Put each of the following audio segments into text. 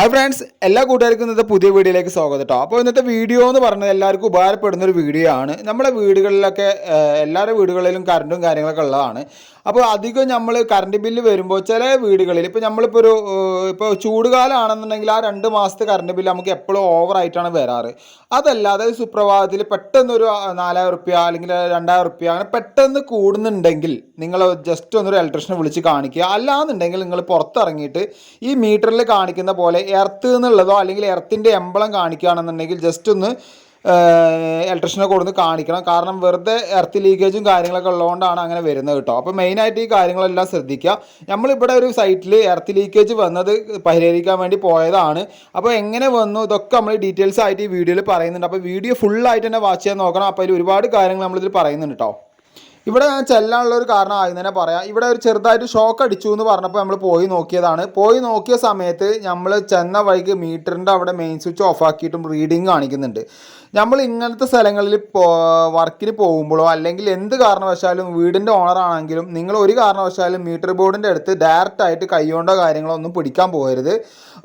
Hi friends എല്ലാ കൂട്ടുകാർക്കും ഇന്നത്തെ പുതിയ വീഡിയോയിലേക്ക് സ്വാഗതം കേട്ടോ അപ്പോൾ ഇന്നത്തെ വീഡിയോ എന്ന് പറഞ്ഞാൽ എല്ലാവർക്കും ഉപകാരപ്പെടുന്ന ഒരു വീഡിയോ ആണ്. നമ്മുടെ വീടുകളിലൊക്കെ എല്ലാവരുടെ വീടുകളിലും കറണ്ടും കാര്യങ്ങളൊക്കെ ഉള്ളതാണ്. അപ്പോൾ അധികം നമ്മൾ കറണ്ട് ബില്ല് വരുമ്പോൾ ചില വീടുകളിൽ ഇപ്പോൾ നമ്മളിപ്പോൾ ഒരു ഇപ്പോൾ ചൂടുകാലമാണെന്നുണ്ടെങ്കിൽ ആ രണ്ട് മാസത്തെ കറണ്ട് ബില്ല് നമുക്ക് എപ്പോഴും ഓവറായിട്ടാണ് വരാറ്. അതല്ലാതെ സുപ്രഭാതത്തിൽ പെട്ടെന്ന് ഒരു നാലായിരം റുപ്യ അല്ലെങ്കിൽ രണ്ടായിരം റുപ്യ അങ്ങനെ പെട്ടെന്ന് കൂടുന്നുണ്ടെങ്കിൽ നിങ്ങൾ ജസ്റ്റ് ഒന്നൊരു ഇലക്ട്രീഷനെ വിളിച്ച് കാണിക്കുക. അല്ലാന്നുണ്ടെങ്കിൽ നിങ്ങൾ പുറത്തിറങ്ങിയിട്ട് ഈ മീറ്ററിൽ കാണിക്കുന്ന പോലെ എർത്ത് എന്നുള്ളതോ അല്ലെങ്കിൽ എർത്തിന്റെ എംബളം കാണിക്കുകയാണെന്നുണ്ടെങ്കിൽ ജസ്റ്റ് ഒന്ന് ഇലക്ട്രീഷനെ കൊടുത്ത് കാണിക്കണം. കാരണം വെറുതെ എർത്ത് ലീക്കേജും കാര്യങ്ങളൊക്കെ ഉള്ളതുകൊണ്ടാണ് അങ്ങനെ വരുന്നത് കേട്ടോ. അപ്പോൾ മെയിനായിട്ട് ഈ കാര്യങ്ങളെല്ലാം ശ്രദ്ധിക്കുക. നമ്മളിവിടെ ഒരു സൈറ്റിൽ എർത്ത് ലീക്കേജ് വന്നത് പരിഹരിക്കാൻ വേണ്ടി പോയതാണ്. അപ്പോൾ എങ്ങനെ വന്നു? ഇതൊക്കെ നമ്മൾ ഡീറ്റെയിൽസ് ആയിട്ട് ഈ വീഡിയോയിൽ പറയുന്നുണ്ട്. അപ്പോൾ വീഡിയോ ഫുള്ളായിട്ട് തന്നെ വാച്ച് ചെയ്യാൻ നോക്കണം. അപ്പോൾ അതിൽ ഒരുപാട് കാര്യങ്ങൾ നമ്മളിതിൽ പറയുന്നുണ്ട് കേട്ടോ. ഇവിടെ ഞാൻ ചെല്ലാനുള്ള ഒരു കാരണം ആദ്യം തന്നെ പറയാം. ഇവിടെ ഒരു ചെറുതായിട്ട് ഷോക്ക് അടിച്ചു എന്ന് പറഞ്ഞപ്പോൾ നമ്മൾ പോയി നോക്കിയതാണ്. പോയി നോക്കിയ സമയത്ത് നമ്മൾ ചെന്ന വഴിക്ക് മീറ്ററിന്റെ അവിടെ മെയിൻ സ്വിച്ച് ഓഫ് ആക്കിയിട്ടും റീഡിങ് കാണിക്കുന്നുണ്ട്. നമ്മൾ ഇങ്ങനത്തെ സ്ഥലങ്ങളിൽ വർക്കിന് പോകുമ്പോഴോ അല്ലെങ്കിൽ എന്ത് കാരണവശാലും വീടിന്റെ ഓണറാണെങ്കിലും നിങ്ങൾ ഒരു കാരണവശാലും മീറ്റർ ബോർഡിന്റെ അടുത്ത് ഡയറക്റ്റ് ആയിട്ട് കൈകൊണ്ടോ കാര്യങ്ങളോ ഒന്നും പിടിക്കാൻ പോകരുത്.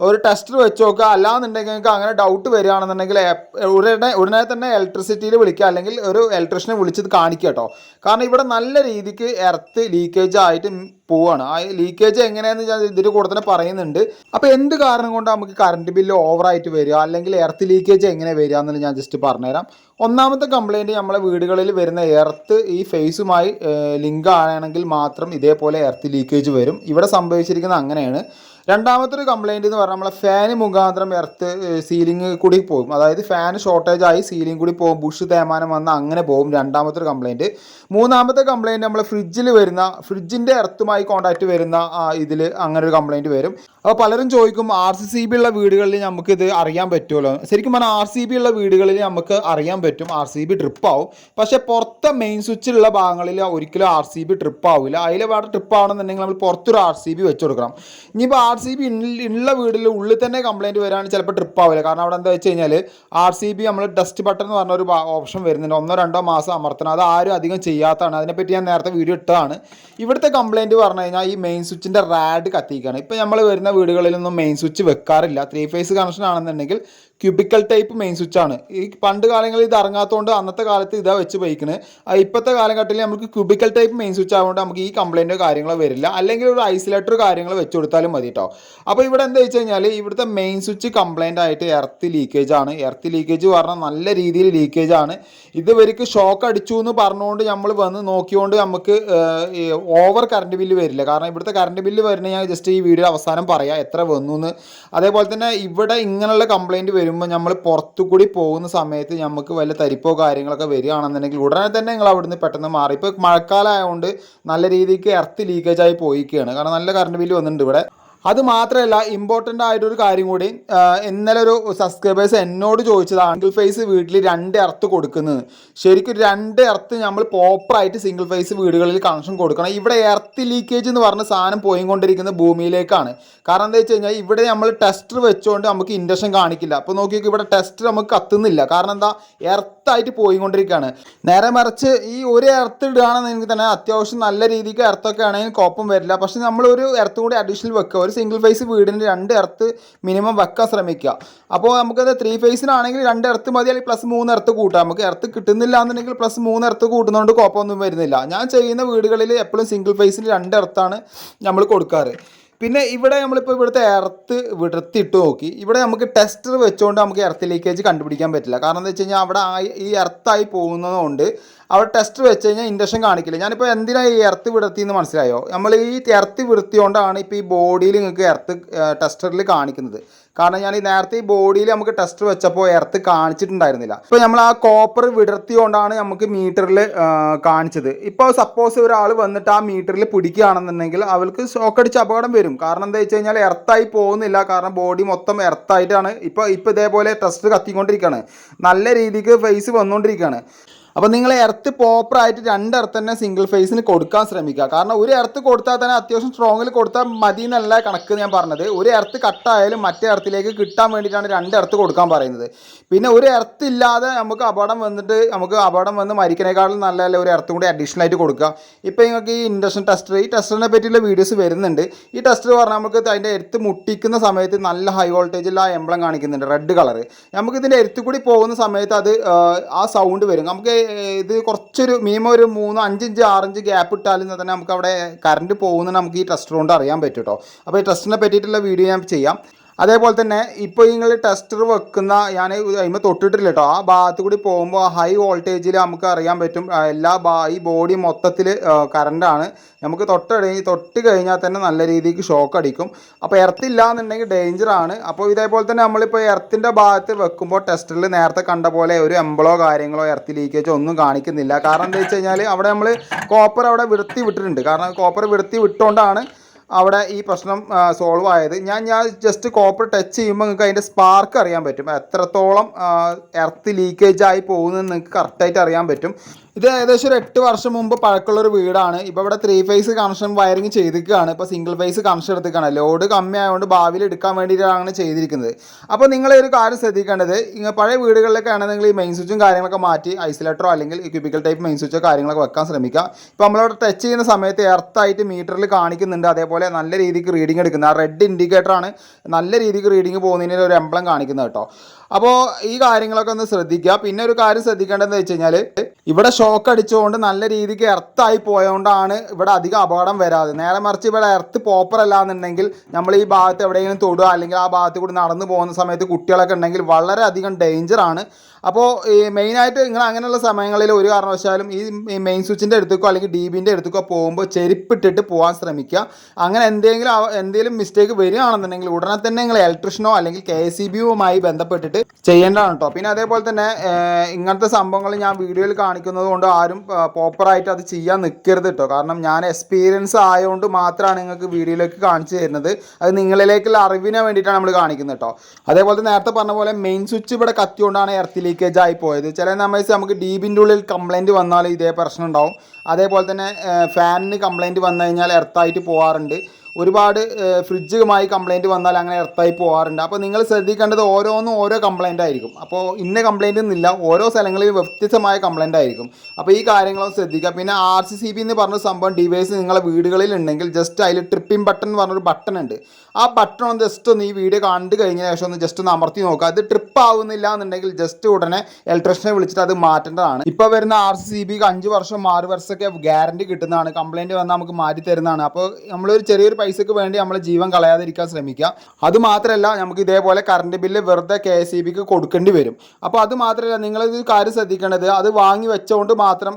ഒരു ടെസ്റ്റർ വെച്ച് നോക്കുക. അല്ലാന്നുണ്ടെങ്കിൽ നിങ്ങൾക്ക് അങ്ങനെ ഡൗട്ട് വരികയാണെന്നുണ്ടെങ്കിൽ ഉടനെ ഉടനെ തന്നെ ഇലക്ട്രിസിറ്റിയിൽ വിളിക്കുക. അല്ലെങ്കിൽ ഒരു ഇലക്ട്രീഷ്യനെ വിളിച്ചത് കാണിക്കുക കേട്ടോ. കാരണം ഇവിടെ നല്ല രീതിക്ക് എർത്ത് ലീക്കേജ് ആയിട്ട് പോവാണ്. ആ ലീക്കേജ് എങ്ങനെയാന്ന് ഞാൻ ഇതിന്റെ കൂടെ തന്നെ പറയുന്നുണ്ട്. അപ്പോൾ എന്ത് കാരണം കൊണ്ട് നമുക്ക് കറണ്ട് ബില്ല് ഓവറായിട്ട് വരിക? അല്ലെങ്കിൽ എർത്ത് ലീക്കേജ് എങ്ങനെ വരിക എന്നുള്ളത് ഞാൻ ജസ്റ്റ് പറഞ്ഞുതരാം. ഒന്നാമത്തെ കംപ്ലൈന്റ് നമ്മളെ വീടുകളിൽ വരുന്ന എർത്ത് ഈ ഫേസുമായി ലിങ്ക് ആണെങ്കിൽ മാത്രം ഇതേപോലെ എർത്ത് ലീക്കേജ് വരും. ഇവിടെ സംഭവിച്ചിരിക്കുന്നത് അങ്ങനെയാണ്. രണ്ടാമത്തെ ഒരു കംപ്ലൈന്റ് എന്ന് പറഞ്ഞാൽ നമ്മളെ ഫാന് മുഖാന്തരം എർത്ത് സീലിംഗ് കൂടി പോകും. അതായത് ഫാൻ ഷോർട്ടേജ് ആയി സീലിംഗ് കൂടി പോകും ബുഷ് തേമാനം വന്ന് അങ്ങനെ പോകും രണ്ടാമത്തെ ഒരു കംപ്ലൈന്റ് മൂന്നാമത്തെ കംപ്ലൈന്റ് നമ്മളെ ഫ്രിഡ്ജിൽ വരുന്ന ഫ്രിഡ്ജിന്റെ എർത്തുമായി കോൺടാക്റ്റ് വരുന്ന ഇതിൽ അങ്ങനെ ഒരു കംപ്ലൈന്റ് വരും. അപ്പോൾ പലരും ചോദിക്കും ആർ സി സി ബി ഉള്ള വീടുകളിൽ നമുക്കിത് അറിയാൻ പറ്റുമല്ലോ ശരിക്കും പറഞ്ഞാൽ ആർ സി ബി ഉള്ള വീടുകളിൽ നമുക്ക് അറിയാൻ പറ്റും ആർ സി ബി ട്രിപ്പ് ആവും. പക്ഷേ പുറത്തെ മെയിൻ സ്വിച്ചിലുള്ള ഭാഗങ്ങളിൽ ഒരിക്കലും ആർ സി ബി ട്രിപ്പ് ആവില്ല അതിൽ വേറെ ട്രിപ്പ് ആവണമെന്നുണ്ടെങ്കിൽ നമ്മൾ പുറത്തൊരു ആർ സി ബി വെച്ച് കൊടുക്കണം. ഇനിയിപ്പോൾ ആർ സി ബി ഉള്ള വീടിൽ ഉള്ളിൽ തന്നെ കംപ്ലയിന്റ് വരാണെങ്കിൽ ചിലപ്പോൾ ട്രിപ്പ് ആവില്ല കാരണം അവിടെ എന്താ വെച്ച് കഴിഞ്ഞാൽ ആർ സി ബി നമ്മൾ ഡസ്റ്റ് ബട്ടൺ എന്ന് പറഞ്ഞ ഒരു ഓപ്ഷൻ വരുന്നുണ്ട്. ഒന്നോ രണ്ടോ മാസം അമർത്തണം. അത് ആരും അധികം ചെയ്യാത്തതാണ്. അതിനെപ്പറ്റി ഞാൻ നേരത്തെ വീഡിയോ ഇട്ടതാണ്. ഇവിടുത്തെ കംപ്ലയിന്റ് പറഞ്ഞു കഴിഞ്ഞാൽ ഈ മെയിൻ സ്വിച്ചിന്റെ റാഡ് കത്തിക്കുകയാണ് ഇപ്പോൾ നമ്മൾ വരുന്ന വീടുകളിലൊന്നും മെയിൻ സ്വിച്ച് വെക്കാറില്ല. ത്രീ ഫേസ് കണക്ഷൻ ആണെന്നുണ്ടെങ്കിൽ ക്യൂബിക്കൽ ടൈപ്പ് മെയിൻ സ്വിച്ച് ആണ്. ഈ പണ്ട് കാലങ്ങളിൽ ഇത് ഇറങ്ങാത്തതുകൊണ്ട് അന്നത്തെ കാലത്ത് ഇതാ വെച്ച് പോയിക്കണ് ഇപ്പോഴത്തെ കാലഘട്ടത്തിൽ നമുക്ക് ക്യൂബിക്കൽ ടൈപ്പ് മെയിൻ സ്വിച്ച് ആയതുകൊണ്ട് നമുക്ക് ഈ കംപ്ലയിന്റോ കാര്യങ്ങളോ വരില്ല. അല്ലെങ്കിൽ ഒരു ഐസൊലേറ്റർ കാര്യങ്ങൾ വെച്ച് കൊടുത്താലും മതി കേട്ടോ അപ്പോൾ ഇവിടെ എന്താ വെച്ച് കഴിഞ്ഞാൽ ഇവിടുത്തെ മെയിൻ സ്വിച്ച് കംപ്ലൈന്റ് ആയിട്ട് എർത്ത് ലീക്കേജ് ആണ്. എർത്ത് ലീക്കേജ് പറഞ്ഞാൽ നല്ല രീതിയിൽ ലീക്കേജ് ആണ്. ഇതുവർക്ക് ഷോക്ക് അടിച്ചു എന്ന് പറഞ്ഞുകൊണ്ട് നമ്മൾ വന്ന് നോക്കിയോണ്ട് നമുക്ക് ഓവർ കറണ്ട് ബില്ല് വരില്ല. കാരണം ഇവിടുത്തെ കറണ്ട് ബില്ല് വരുന്നത് ഞാൻ ജസ്റ്റ് ഈ വീഡിയോ അവസാനം പറയാം. എത്ര വന്നു എന്ന്. അതേപോലെ തന്നെ ഇവിടെ ഇങ്ങനെയുള്ള കംപ്ലൈന്റ് വരുമ്പോൾ നമ്മൾ പുറത്തു കൂടി പോകുന്ന സമയത്ത് നമുക്ക് വല്ല തരിപ്പോ കാര്യങ്ങളൊക്കെ വരികയാണെന്നുണ്ടെങ്കിൽ ഉടനെ തന്നെ നിങ്ങൾ അവിടുന്ന് പെട്ടെന്ന് മാറി. ഇപ്പോൾ മഴക്കാലമായതുകൊണ്ട് നല്ല രീതിക്ക് എർത്ത് ലീക്കേജ് ആയി പോയിക്കുകയാണ് കാരണം നല്ല കറണ്ട് ബില്ല് വന്നിട്ടുണ്ട് ഇവിടെ. അത് മാത്രമല്ല ഇമ്പോർട്ടന്റ് ആയിട്ടൊരു കാര്യം കൂടി ഇന്നലെ ഒരു സബ്സ്ക്രൈബേഴ്സ് എന്നോട് ചോദിച്ചതാണ് സിംഗിൾ ഫേസ് വീട്ടിൽ രണ്ട് എർത്ത് കൊടുക്കുന്നത്. ശരിക്കും രണ്ട് എർത്ത് നമ്മൾ പ്രോപ്പറായിട്ട് സിംഗിൾ ഫേസ് വീടുകളിൽ കണക്ഷൻ കൊടുക്കണം. ഇവിടെ എർത്ത് ലീക്കേജ് എന്ന് പറഞ്ഞ സാധനം പോയിക്കൊണ്ടിരിക്കുന്നത് ഭൂമിയിലേക്കാണ്. കാരണം എന്താ വെച്ച് കഴിഞ്ഞാൽ ഇവിടെ നമ്മൾ ടെസ്റ്റർ വെച്ചുകൊണ്ട് നമുക്ക് ഇൻഡക്ഷൻ കാണിക്കില്ല. അപ്പോൾ നോക്കി ഇവിടെ ടെസ്റ്റ് നമുക്ക് കത്തുന്നില്ല. കാരണം എന്താ? എർത്തായിട്ട് പോയിക്കൊണ്ടിരിക്കുകയാണ്. നേരെ മറിച്ച് ഈ ഒരു എർത്ത് ഇടുകയാണെന്നെങ്കിൽ തന്നെ അത്യാവശ്യം നല്ല രീതിക്ക് എർത്തൊക്കെ ആണെങ്കിൽ കുഴപ്പം വരില്ല. പക്ഷേ നമ്മൾ ഒരു എർത്തും കൂടി അഡീഷണൽ വെക്കുക. ഒരു സിംഗിൾ ഫേസ് വീടിന് രണ്ട് എർത്ത് മിനിമം വെക്കാൻ ശ്രമിക്കുക. അപ്പോൾ നമുക്കത് ത്രീ ഫേസിനാണെങ്കിൽ രണ്ട് എർത്ത് മതി അല്ലെങ്കിൽ പ്ലസ് മൂന്ന് എർത്ത് കൂട്ടാം. നമുക്ക് എർത്ത് കിട്ടുന്നില്ല എന്നുണ്ടെങ്കിൽ പ്ലസ് മൂന്ന് എർത്ത് കൂട്ടുന്നതുകൊണ്ട് കുഴപ്പമൊന്നും വരുന്നില്ല. ഞാൻ ചെയ്യുന്ന വീടുകളിൽ എപ്പോഴും സിംഗിൾ ഫേസിന് രണ്ട് എർത്താണ് നമ്മൾ കൊടുക്കാറ്. പിന്നെ ഇവിടെ നമ്മളിപ്പോൾ ഇവിടുത്തെ എർത്ത് വിടർത്തിയിട്ട് നോക്കി. ഇവിടെ നമുക്ക് ടെസ്റ്റർ വെച്ചുകൊണ്ട് നമുക്ക് എർത്ത് ലീക്കേജ് കണ്ടുപിടിക്കാൻ പറ്റില്ല. കാരണം എന്താ വെച്ച് കഴിഞ്ഞാൽ അവിടെ ഈ എർത്തായി പോകുന്നതുകൊണ്ട് അവിടെ ടെസ്റ്റ് വെച്ച് കഴിഞ്ഞാൽ ഇൻഡക്ഷൻ കാണിക്കില്ല. ഞാനിപ്പോൾ എന്തിനാണ് ഈ എർത്ത് വിടർത്തി എന്ന് മനസ്സിലായോ? നമ്മൾ ഈ എർത്ത് വിടുത്തിയോണ്ടാണ് ഇപ്പോൾ ഈ ബോഡിയിൽ നിങ്ങൾക്ക് എർത്ത് ടെസ്റ്ററിൽ കാണിക്കുന്നത്. കാരണം ഞാൻ ഈ നേരത്തെ ഈ ബോഡിയിൽ നമുക്ക് ടെസ്റ്റ് വെച്ചപ്പോൾ എർത്ത് കാണിച്ചിട്ടുണ്ടായിരുന്നില്ല. ഇപ്പോൾ നമ്മൾ ആ കോപ്പർ വിടർത്തിയോണ്ടാണ് നമുക്ക് മീറ്ററിൽ കാണിച്ചത്. ഇപ്പോൾ സപ്പോസ് ഒരാൾ വന്നിട്ട് ആ മീറ്ററിൽ പിടിക്കുകയാണെന്നുണ്ടെങ്കിൽ അവർക്ക് ഷോക്ക് അടിച്ച് അപകടം വരും. കാരണം എന്താ വെച്ച് കഴിഞ്ഞാൽ എർത്തായി പോകുന്നില്ല. കാരണം ബോഡി മൊത്തം എർത്തായിട്ടാണ് ഇപ്പോൾ ഇപ്പോൾ ഇതേപോലെ ടെസ്റ്റ് കത്തിക്കൊണ്ടിരിക്കുകയാണ് നല്ല രീതിക്ക് ഫേസ് വന്നുകൊണ്ടിരിക്കുകയാണ് അപ്പോൾ നിങ്ങൾ എർത്ത് പ്രോപ്പറായിട്ട് രണ്ട് എർത്ത് തന്നെ സിംഗിൾ ഫേസിന് കൊടുക്കാൻ ശ്രമിക്കുക. കാരണം ഒരു എർത്ത് കൊടുത്താൽ തന്നെ അത്യാവശ്യം സ്ട്രോങ്ങിൽ കൊടുത്താൽ മതി എന്നല്ല കണക്ക് ഞാൻ പറഞ്ഞത്. ഒരു എർത്ത് കട്ടായാലും മറ്റേ എർത്തിലേക്ക് കിട്ടാൻ വേണ്ടിയിട്ടാണ് രണ്ട് എർത്ത് കൊടുക്കാൻ പറയുന്നത്. പിന്നെ ഒരു എർത്ത് ഇല്ലാതെ നമുക്ക് അപകടം വന്നിട്ട് നമുക്ക് അപകടം വന്ന് മരിക്കണേക്കാളും നല്ലതല്ല ഒരു എർത്തും കൂടി അഡീഷണൽ ആയിട്ട് കൊടുക്കുക. ഇപ്പോൾ നിങ്ങൾക്ക് ഈ ഇൻഡക്ഷൻ ടെസ്റ്റർ ഈ ടെസ്റ്ററിനെ പറ്റിയുള്ള വീഡിയോസ് വരുന്നുണ്ട്. ഈ ടെസ്റ്റർ പറഞ്ഞാൽ നമുക്ക് അതിന്റെ എരുത്ത് മുട്ടിക്കുന്ന സമയത്ത് നല്ല ഹൈ വോൾട്ടേജിൽ ആ എംബ്ലം കാണിക്കുന്നുണ്ട് റെഡ് കളർ നമുക്ക് ഇതിന്റെ എരുത്തുകൂടി പോകുന്ന സമയത്ത് അത് ആ സൗണ്ട് വരും. നമുക്ക് ഇത് കുറച്ചൊരു മിനിമം ഒരു മൂന്ന് അഞ്ചിഞ്ച് ആറിഞ്ച് ഗ്യാപ്പ് ഇട്ടാലും തന്നെ നമുക്ക് അവിടെ കറണ്ട് പോകുന്നത് നമുക്ക് ഈ ട്രസ്റ്റർ കൊണ്ട് അറിയാൻ പറ്റും കേട്ടോ അപ്പോൾ ഈ ട്രസ്റ്ററിനെ പറ്റിയിട്ടുള്ള വീഡിയോ ഞാൻ ചെയ്യാം. അതേപോലെ തന്നെ ഇപ്പോൾ നിങ്ങൾ ടെസ്റ്റർ വെക്കുന്ന ഞാൻ അതിമ തൊട്ടിട്ടില്ല കേട്ടോ ആ ഭാഗത്ത് കൂടി പോകുമ്പോൾ ഹൈ വോൾട്ടേജിൽ നമുക്ക് അറിയാൻ പറ്റും എല്ലാ ബാ ഈ ബോഡി മൊത്തത്തിൽ കറണ്ടാണ് നമുക്ക് തൊട്ടടി തൊട്ട് കഴിഞ്ഞാൽ തന്നെ നല്ല രീതിക്ക് ഷോക്ക് അടിക്കും. അപ്പോൾ എർത്തില്ല എന്നുണ്ടെങ്കിൽ ഡേഞ്ചറാണ് അപ്പോൾ ഇതേപോലെ തന്നെ നമ്മളിപ്പോൾ എർത്തിന്റെ ഭാഗത്ത് വെക്കുമ്പോൾ ടെസ്റ്ററിൽ നേരത്തെ കണ്ട പോലെ ഒരു എംബ്ലോ കാര്യങ്ങളോ എർത്ത് ലീക്കേജോ ഒന്നും കാണിക്കുന്നില്ല. കാരണം എന്താ വെച്ച് കഴിഞ്ഞാൽ അവിടെ നമ്മൾ കോപ്പർ അവിടെ വിടുത്തി വിട്ടിട്ടുണ്ട്. കാരണം കോപ്പർ വിടുത്തി വിട്ടുകൊണ്ടാണ് അവിടെ ഈ പ്രശ്നം സോൾവ് ആയത്. ഞാൻ ഞാൻ ജസ്റ്റ് കോപ്പർ ടച്ച് ചെയ്യുമ്പോൾ നിങ്ങൾക്ക് അതിന്റെ സ്പാർക്ക് അറിയാൻ പറ്റും. എത്രത്തോളം എർത്ത് ലീക്കേജ് ആയി പോകുന്നത് നിങ്ങൾക്ക് കറക്റ്റായിട്ട് അറിയാൻ പറ്റും. ഇത് ഏകദേശം ഒരു എട്ട് വർഷം മുമ്പ് പഴക്കമുള്ളൊരു വീടാണ്. ഇപ്പോൾ ഇവിടെ ത്രീ ഫേസ് കണക്ഷൻ വയറിങ് ചെയ്തിരിക്കുകയാണ്. ഇപ്പോൾ സിംഗിൾ ഫേസ് കണക്ഷൻ എടുത്തിരിക്കുകയാണ്. ലോഡ് കമ്മി ആയതുകൊണ്ട് ഭാവിയിൽ എടുക്കാൻ വേണ്ടിയിട്ടാണ് ചെയ്തിരിക്കുന്നത്. അപ്പോൾ നിങ്ങൾ ഒരു കാര്യം ശ്രദ്ധിക്കേണ്ടത് പഴയ ആണെങ്കിൽ നിങ്ങൾ ഈ മെയിൻ സ്വിച്ചും കാര്യങ്ങളൊക്കെ മാറ്റി ഐസൊലേറ്ററോ അല്ലെങ്കിൽ ക്യൂബിക്കൽ ടൈപ്പ് മെയിൻ സ്വിച്ചോ കാര്യങ്ങളൊക്കെ വെക്കാൻ ശ്രമിക്കുക. ഇപ്പോൾ നമ്മളവിടെ ടച്ച് ചെയ്യുന്ന സമയത്ത് എർത്തായിട്ട് മീറ്ററിൽ കാണിക്കുന്നുണ്ട്. അതേപോലെ നല്ല രീതിക്ക് റീഡിംഗ് എടുക്കുന്നത്. ആ റെഡ് ഇൻഡിക്കേറ്ററാണ് നല്ല രീതിക്ക് റീഡിംഗ് പോകുന്നതിന് ഒരു എംബ്ലം കാണിക്കുന്നത് കേട്ടോ. അപ്പോൾ ഈ കാര്യങ്ങളൊക്കെ ഒന്ന് ശ്രദ്ധിക്കുക. പിന്നെ ഒരു കാര്യം ശ്രദ്ധിക്കേണ്ടതെന്ന് വെച്ച് കഴിഞ്ഞാൽ ഇവിടെ ഷോക്ക് അടിച്ചുകൊണ്ട് നല്ല രീതിക്ക് എർത്തായി പോയതുകൊണ്ടാണ് ഇവിടെ അധികം അപകടം വരാതെ. നേരെ മറിച്ച് ഇവിടെ എർത്ത് പോപ്പർ അല്ല എന്നുണ്ടെങ്കിൽ നമ്മൾ ഈ ഭാഗത്ത് എവിടെയെങ്കിലും തൊടുക അല്ലെങ്കിൽ ആ ഭാഗത്ത് കൂടി നടന്നു പോകുന്ന സമയത്ത് കുട്ടികളൊക്കെ ഉണ്ടെങ്കിൽ വളരെയധികം ഡേഞ്ചറാണ് അപ്പോൾ ഈ മെയിനായിട്ട് നിങ്ങൾ അങ്ങനെയുള്ള സമയങ്ങളിൽ ഒരു കാരണവശാലും ഈ മെയിൻ സ്വിച്ചിന്റെ അടുത്തേക്കോ അല്ലെങ്കിൽ ഡി ബിന്റെ അടുത്തേക്കോ പോകുമ്പോൾ ചെരുപ്പിട്ടിട്ട് പോകാൻ ശ്രമിക്കുക. അങ്ങനെ എന്തെങ്കിലും എന്തെങ്കിലും മിസ്റ്റേക്ക് വരികയാണെന്നുണ്ടെങ്കിൽ ഉടനെ തന്നെ നിങ്ങൾ ഇലക്ട്രീഷനോ അല്ലെങ്കിൽ കെ എസ് സി ബിയുമായി ബന്ധപ്പെട്ടിട്ട് ചെയ്യേണ്ടതാണ് കേട്ടോ. പിന്നെ അതേപോലെ തന്നെ ഇങ്ങനത്തെ സംഭവങ്ങൾ ഞാൻ വീഡിയോയിൽ കാണിക്കുന്നത് കൊണ്ട് ആരും പ്രോപ്പറായിട്ട് അത് ചെയ്യാൻ നിൽക്കരുത് കേട്ടോ. കാരണം ഞാൻ എക്സ്പീരിയൻസ് ആയതുകൊണ്ട് മാത്രമാണ് നിങ്ങൾക്ക് വീഡിയോയിലേക്ക് കാണിച്ചു തരുന്നത്. അത് നിങ്ങളിലേക്കുള്ള അറിവിന് വേണ്ടിയിട്ടാണ് നമ്മൾ കാണിക്കുന്നത് കേട്ടോ. അതേപോലെ നേരത്തെ പറഞ്ഞ പോലെ മെയിൻ സ്വിച്ച് ഇവിടെ കത്തിയോണ്ടാണ് എർത്ത് ലീക്കേജ് ആയി പോയത്. ചില സമയത്ത് നമുക്ക് ഡീബിന്റെ ഉള്ളിൽ കംപ്ലൈന്റ് വന്നാൽ ഇതേ പ്രശ്നം ഉണ്ടാവും. അതേപോലെ തന്നെ ഫാനിന് കംപ്ലൈന്റ് വന്നു കഴിഞ്ഞാൽ എർത്തായിട്ട് പോകാറുണ്ട് ഒരുപാട് ഫ്രിഡ്ജുമായി കംപ്ലൈന്റ് വന്നാൽ അങ്ങനെ എർത്തായി പോകാറുണ്ട് അപ്പോൾ നിങ്ങൾ ശ്രദ്ധിക്കേണ്ടത് ഓരോന്നും ഓരോ കംപ്ലൈന്റ് ആയിരിക്കും. അപ്പോൾ ഇന്ന കംപ്ലൈന്റ് എന്നില്ല ഓരോ സ്ഥലങ്ങളിൽ വ്യത്യസ്തമായ കംപ്ലൈന്റ് ആയിരിക്കും. അപ്പോൾ ഈ കാര്യങ്ങളും ശ്രദ്ധിക്കുക. പിന്നെ ആർ സി സി ബി എന്ന് പറഞ്ഞ സംഭവം ഡിവൈസ് നിങ്ങളെ വീടുകളിൽ ഉണ്ടെങ്കിൽ ജസ്റ്റ് അതിൽ ട്രിപ്പിംഗ് ബട്ടൺ എന്ന് പറഞ്ഞൊരു ബട്ടൺ ഉണ്ട്. ആ ബട്ടൺ ഒന്ന് ജസ്റ്റ് ഒന്ന് ഈ വീഡിയോ കണ്ടു കഴിഞ്ഞ ശേഷം ഒന്ന് ജസ്റ്റ് ഒന്ന് അമർത്തി നോക്കുക. അത് ട്രിപ്പ് ആവുന്നില്ല എന്നുണ്ടെങ്കിൽ ജസ്റ്റ് ഉടനെ ഇലക്ട്രീഷനെ വിളിച്ചിട്ട് അത് മാറ്റേണ്ടതാണ്. ഇപ്പോൾ വരുന്ന ആർ സി സി ബിക്ക് അഞ്ച് വർഷം ആറ് വർഷമൊക്കെ ഗ്യാരണ്ടി കിട്ടുന്നതാണ്. കംപ്ലൈന്റ് വന്നാൽ നമുക്ക് മാറ്റി തരുന്നതാണ് അപ്പോൾ നമ്മളൊരു ചെറിയൊരു പൈസക്ക് വേണ്ടി നമ്മൾ ജീവൻ കളയാതിരിക്കാൻ ശ്രമിക്കുക. അത് മാത്രമല്ല നമുക്ക് ഇതേപോലെ കറണ്ട് ബില്ല് വെറുതെ കെ എസ് ഇ ബിക്ക് കൊടുക്കേണ്ടി വരും. അപ്പോൾ അത് മാത്രമല്ല നിങ്ങളിത് കാര്യം ശ്രദ്ധിക്കേണ്ടത് അത് വാങ്ങി വെച്ചുകൊണ്ട് മാത്രം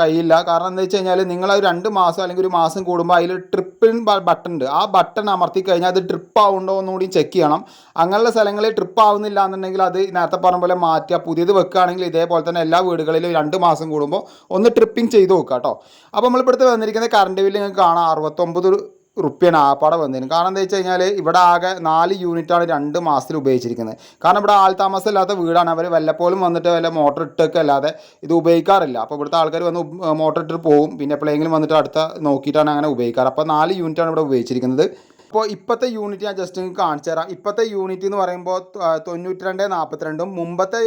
കഴിയില്ല. കാരണം എന്താ വെച്ച് കഴിഞ്ഞാൽ നിങ്ങൾ ഒരു രണ്ട് മാസം അല്ലെങ്കിൽ ഒരു മാസം കൂടുമ്പോൾ അതിൽ ട്രിപ്പിൻ ബട്ടൺ ഉണ്ട്. ആ ബട്ടൺ അമർത്തി കഴിഞ്ഞാൽ അത് ട്രിപ്പ് ആവുന്നുണ്ടോ എന്നുകൂടി ചെക്ക് ചെയ്യണം. അങ്ങനെയുള്ള സ്ഥലങ്ങളിൽ ട്രിപ്പ് ആവുന്നില്ല എന്നുണ്ടെങ്കിൽ അത് നേരത്തെ പറഞ്ഞ പോലെ മാറ്റുക. പുതിയത് വെക്കുകയാണെങ്കിൽ ഇതേപോലെ തന്നെ എല്ലാ വീടുകളിലും രണ്ട് മാസം കൂടുമ്പോൾ ഒന്ന് ട്രിപ്പിംഗ് ചെയ്ത് നോക്കുക കേട്ടോ. അപ്പോൾ നമ്മളിപ്പോഴത്തെ വന്നിരിക്കുന്ന കറണ്ട് ബില്ല് നിങ്ങൾക്ക് കാണാം. അറുപത്തൊമ്പത് റുപ്യാണ് ആപ്പാടെ വന്നതിന് കാരണം എന്താ വെച്ച് കഴിഞ്ഞാൽ ഇവിടെ ആകെ നാല് യൂണിറ്റാണ് രണ്ട് മാസത്തിൽ ഉപയോഗിച്ചിരിക്കുന്നത്. കാരണം ഇവിടെ ആൾ താമസം ഇല്ലാത്ത വീടാണ്. അവർ വല്ലപ്പോഴും വന്നിട്ട് വല്ല മോട്ടർ ഇട്ടൊക്കെ അല്ലാതെ ഇത് ഉപയോഗിക്കാറില്ല. അപ്പോൾ ഇവിടുത്തെ ആൾക്കാർ വന്ന് മോട്ടർ ഇട്ടിട്ട് പോകും. പിന്നെ എപ്പോഴെങ്കിലും വന്നിട്ട് അടുത്ത നോക്കിയിട്ടാണ് അങ്ങനെ ഉപയോഗിക്കാറ്. അപ്പോൾ നാല് യൂണിറ്റാണ് ഇവിടെ ഉപയോഗിച്ചിരിക്കുന്നത്. ഇപ്പോൾ ഇപ്പോഴത്തെ യൂണിറ്റ് ഞാൻ ജസ്റ്റ് നിങ്ങൾക്ക് കാണിച്ചു തരാം. ഇപ്പോഴത്തെ യൂണിറ്റ് എന്ന് പറയുമ്പോൾ തൊണ്ണൂറ്റി രണ്ട് നാൽപ്പത്തിരണ്ടും മുമ്പത്തെ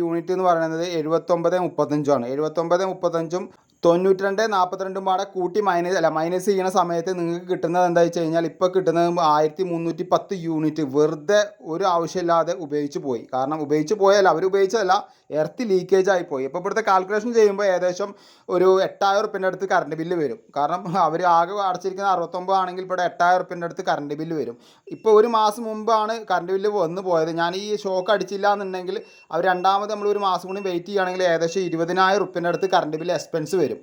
യൂണിറ്റ് എന്ന് പറയുന്നത് എഴുപത്തൊമ്പത് മുപ്പത്തഞ്ചും ആണ്. എഴുപത്തൊമ്പത് മുപ്പത്തഞ്ചും തൊണ്ണൂറ്റി രണ്ട് നാൽപ്പത്തിരണ്ടും പാടെ കൂട്ടി മൈനസ് അല്ല മൈനസ് ചെയ്യുന്ന സമയത്ത് നിങ്ങൾക്ക് കിട്ടുന്നത് എന്താ വെച്ച് കഴിഞ്ഞാൽ ഇപ്പോൾ കിട്ടുന്നത് ആയിരത്തി മുന്നൂറ്റി പത്ത് യൂണിറ്റ് വെറുതെ ഒരു ആവശ്യമില്ലാതെ ഉപയോഗിച്ച് പോയി. കാരണം ഉപയോഗിച്ച് പോയല്ല അവർ ഉപയോഗിച്ചതല്ല എർത്ത് ലീക്കേജ് ആയി പോയി. ഇപ്പോൾ ഇവിടുത്തെ കാൽക്കുലേഷൻ ചെയ്യുമ്പോൾ ഏകദേശം ഒരു എട്ടായിരം റുപ്യന്റെ അടുത്ത് കറണ്ട് ബില്ല് വരും. കാരണം അവർ ആകെ അടച്ചിരിക്കുന്ന അറുപത്തൊമ്പത് ആണെങ്കിൽ ഇവിടെ എട്ടായിരം റുപ്യന്റെ അടുത്ത് കറണ്ട് ബില്ല് വരും. ഇപ്പോൾ ഒരു മാസം മുമ്പാണ് കറണ്ട് ബില്ല് വന്നു പോയത്. ഞാൻ ഈ ഷോക്ക് അടിച്ചില്ല എന്നുണ്ടെങ്കിൽ അവർ രണ്ടാമത് നമ്മൾ ഒരു മാസം കൂടി വെയിറ്റ് ചെയ്യുകയാണെങ്കിൽ ഏകദേശം ഇരുപതിനായിരം റുപ്യന്റെ അടുത്ത് കറണ്ട് ബില്ല് എക്സ്പെൻസ് വരും. വരും.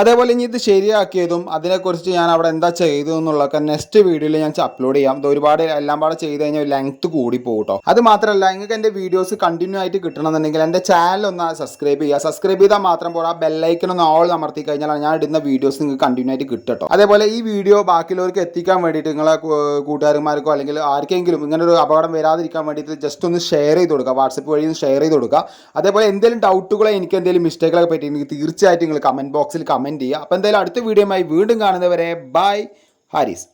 അതേപോലെ ഇനി ഇത് ശരിയാക്കിയതും അതിനെക്കുറിച്ച് ഞാൻ അവിടെ എന്താ ചെയ്തു എന്നുള്ളതൊക്കെ നെക്സ്റ്റ് വീഡിയോയിൽ ഞാൻ അപ്ലോഡ് ചെയ്യാം. ഇത് ഒരുപാട് എല്ലാം പാടെ ചെയ്ത് കഴിഞ്ഞാൽ ലെങ്ത് കൂടി പോകും അത് മാത്രമല്ല നിങ്ങൾക്ക് എന്റെ വീഡിയോസ് കണ്ടിന്യൂ ആയിട്ട് കിട്ടണമെന്നുണ്ടെങ്കിൽ എന്റെ ചാനൽ ഒന്ന് സബ്സ്ക്രൈബ് ചെയ്യുക. സബ്സ്ക്രൈബ് ചെയ്താൽ മാത്രം പോരാ ബെല്ലൈക്കൺ ഒന്ന് ഓൾ അമർത്തി കഴിഞ്ഞാൽ ഞാൻ ഇടുന്ന വീഡിയോസ് നിങ്ങൾക്ക് കണ്ടിന്യൂ ആയിട്ട് കിട്ടട്ടോ. കേട്ടോ അതേപോലെ ഈ വീഡിയോ ബാക്കിയുള്ളവർക്ക് എത്തിക്കാൻ വേണ്ടിയിട്ട് നിങ്ങളെ കൂട്ടുകാരന്മാർക്കോ അല്ലെങ്കിൽ ആർക്കെങ്കിലും ഇങ്ങനെ ഒരു അപകടം വരാതിരിക്കാൻ വേണ്ടിയിട്ട് ജസ്റ്റ് ഒന്ന് ഷെയർ ചെയ്ത് കൊടുക്കുക. വാട്സപ്പ് വഴി ഷെയർ ചെയ്ത് കൊടുക്കുക. അതേപോലെ എന്തെങ്കിലും ഡൗട്ടുകളോ എനിക്ക് എന്തെങ്കിലും മിസ്റ്റേക്കുകളൊക്കെ പറ്റി തീർച്ചയായിട്ടും നിങ്ങൾ കമന്റ് ബോക്സിൽ കമന്റ് ചെയ്യുക. അപ്പോൾ എന്തായാലും അടുത്ത വീഡിയോയുമായി വീണ്ടും കാണുന്നവരെ ബൈ ഹാരിസ്.